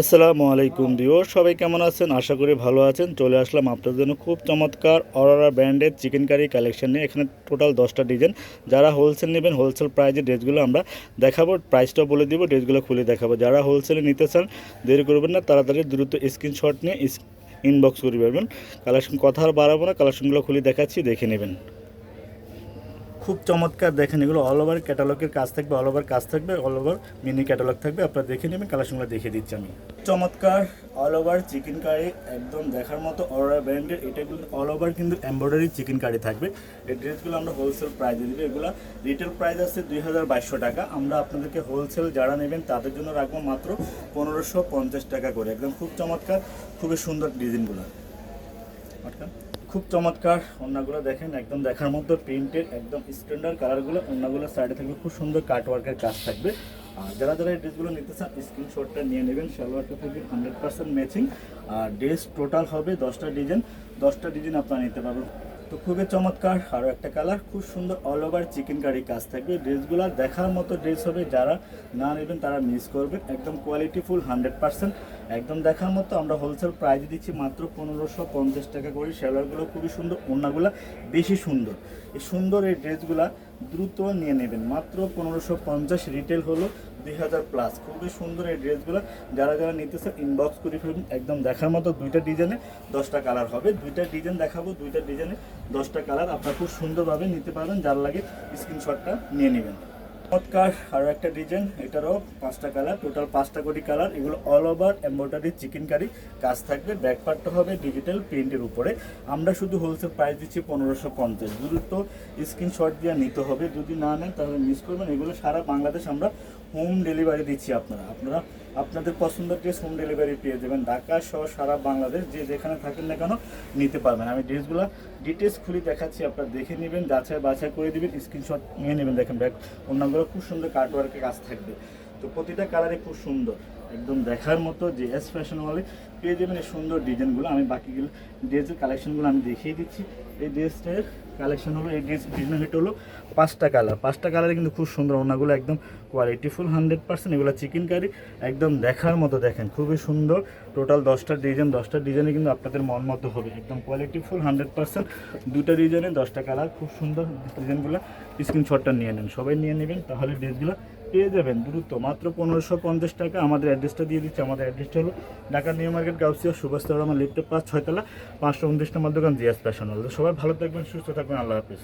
আসসালামু আলাইকুম দিও সবাই কেমন আছেন? আশা করি ভালো আছেন। চলে আসলাম আপনাদের জন্য খুব চমৎকার অরোরা ব্র্যান্ডের চিকেন কারি কালেকশন নিয়ে। এখানে টোটাল দশটা ডিজাইন যারা হোলসেল নেবেন হোলসেল প্রাইজে ড্রেসগুলো আমরা দেখাবো প্রাইসটাও বলে দিব ড্রেসগুলো খুলে দেখাবো। যারা হোলসেলে নিতে চান, দেরি করবেন না, তাড়াতাড়ি দ্রুত স্ক্রিনশট নিয়ে ইনবক্স করে পারবেন কালেকশন কথা আর বাড়াবো না কালেকশনগুলো খুলে দেখাচ্ছি, দেখে নেবেন। খুব চমৎকার দেখেন, এগুলো অল ওভার ক্যাটালগের কাজ থাকবে অল ওভার কাজ থাকবে অল ওভার মিনি ক্যাটালগ থাকবে। আপনারা দেখে নেবেন, কালেকশনগুলো দেখে দিচ্ছি আমি। চমৎকার অল ওভার চিকেন কারি একদম দেখার মতো অরোরা ব্র্যান্ডের এটা কিন্তু অল ওভার কিন্তু এমব্রয়ডারি চিকেন কারি থাকবে। এই ড্রেসগুলো আমরা হোলসেল প্রাইসে দিব। এগুলো রিটেল প্রাইস আছে দুই হাজার বাইশশো টাকা। আমরা আপনাদেরকে হোলসেল যারা নেবেন, তাদের জন্য রাখব মাত্র পনেরোশো পঞ্চাশ টাকা করে। একদম খুব চমৎকার, খুবই সুন্দর ডিজাইনগুলো আটকা খুব চমৎকার অন্যগুলো দেখেন, একদম দেখার মতো প্রিন্টের একদম স্ট্যান্ডার্ড কালারগুলো অন্যগুলো সাইডে থাকবে, খুব সুন্দর কাট ওয়ার্কের কাজ থাকবে। আর যারা যারা এই ড্রেসগুলো নিতে চান স্ক্রিনশটটা নিয়ে নেবেন সালোয়ারটা থাকবে হান্ড্রেড পার্সেন্ট ম্যাচিং আর ড্রেস টোটাল হবে দশটা ডিজাইন দশটা ডিজাইন আপনারা নিতে পারবেন। তো খুবই চমৎকার, আরও একটা কালার, খুব সুন্দর অল ওভার চিকেন কারি কাজ থাকবে। ড্রেসগুলো দেখার মতো ড্রেস হবে, যারা না নেবেন তারা মিস করবেন। একদম কোয়ালিটি ফুল হান্ড্রেড পার্সেন্ট একদম দেখার মতো আমরা হোলসেল প্রাইজ দিচ্ছি মাত্র পনেরোশো পঞ্চাশ টাকা করে। সেলারগুলো খুবই সুন্দর অন্যগুলো বেশি সুন্দর। এই সুন্দর এই ড্রেসগুলা দ্রুত নিয়ে নেবেন। মাত্র পনেরোশো পঞ্চাশ রিটেল হলো দুই হাজার প্লাস খুবই সুন্দর এই ড্রেসগুলো। যারা যারা নিতেছে ইনবক্স করে ফেলবেন একদম দেখার মতো দুইটা ডিজাইনে দশটা কালার হবে। দুইটা ডিজাইন দেখাবো, দুইটা ডিজাইনে দশটা কালার আপনারা খুব সুন্দরভাবে নিতে পারবেন। যার লাগে স্ক্রিনশটটা নিয়ে নেবেন। চমৎকার আরও একটা ডিজাইন এটারও পাঁচটা কালার টোটাল পাঁচটা কোটি কালার এগুলো all over embroidery chikankari কাজ থাকবে ব্যাক হবে ডিজিটাল প্রিন্টের উপরে। আমরা শুধু হোলসেল প্রাইস দিচ্ছি পনেরোশো পঞ্চাশ। দ্রুত স্ক্রিনশট দিয়ে নিতে হবে, যদি না নেন তাহলে মিস করবেন। এগুলো সারা বাংলাদেশ আমরা হোম ডেলিভারি দিচ্ছি আপনারা। আপনারা আপনাদের পছন্দের ড্রেস হোম ডেলিভারি পেয়ে যাবেন। ঢাকা সহ সারা বাংলাদেশ যে যেখানে থাকেন না কেন নিতে পারবেন। আমি ড্রেসগুলো ডিটেলস খুলে দেখাচ্ছি, আপনারা দেখে নেবেন যাচাই বাছাই করে দিবেন স্ক্রিনশট নিয়ে নেবেন। দেখেন, ব্যাগ অন্যগুলো খুব সুন্দর কাটওয়ার্কের কাজ থাকবে। তো প্রতিটা কালারে খুব সুন্দর। একদম দেখার মতো যে এস ফ্যাশন ওয়ালে পেয়ে যাবেন এই সুন্দর ডিজাইনগুলো। আমি বাকিগুলো, ড্রেসের কালেকশনগুলো আমি দেখিয়ে দিচ্ছি। এই ড্রেসটার কালেকশন হলো, এই ড্রেস ডিজাইন হেট হলো পাঁচটা কালার পাঁচটা কালারে কিন্তু খুব সুন্দর ওনাগুলো একদম কোয়ালিটি ফুল হান্ড্রেড পার্সেন্ট এগুলো চিকেন কারি একদম দেখার মতো দেখেন। খুবই সুন্দর টোটাল দশটা ডিজাইন দশটা ডিজাইনে কিন্তু আপনাদের মন মতো হবে। একদম কোয়ালিটি ফুল হান্ড্রেড পার্সেন্ট দুটা ডিজাইনে দশটা কালার খুব সুন্দর ডিজাইনগুলো স্ক্রিনশটটা নিয়ে নেন, সবাই নিয়ে নেবেন, তাহলে ড্রেসগুলো পেয়ে যাবেন। দ্রুত, মাত্র পনেরোশো পঞ্চাশ টাকা আমাদের অ্যাড্রেসটা দিয়ে দিচ্ছে। আমাদের অ্যাড্রেসটা হলো ঢাকা নিউ মার্কেট, গাউসিয়া সুভাষ আমার লিফটে পাঁচ, ছয়তলা, পাঁচশো উনত্রিশ নম্বর দোকান, জিয়াস প্যাশন সবাই ভালো থাকবেন, সুস্থ থাকবেন, আল্লাহ হাফিজ।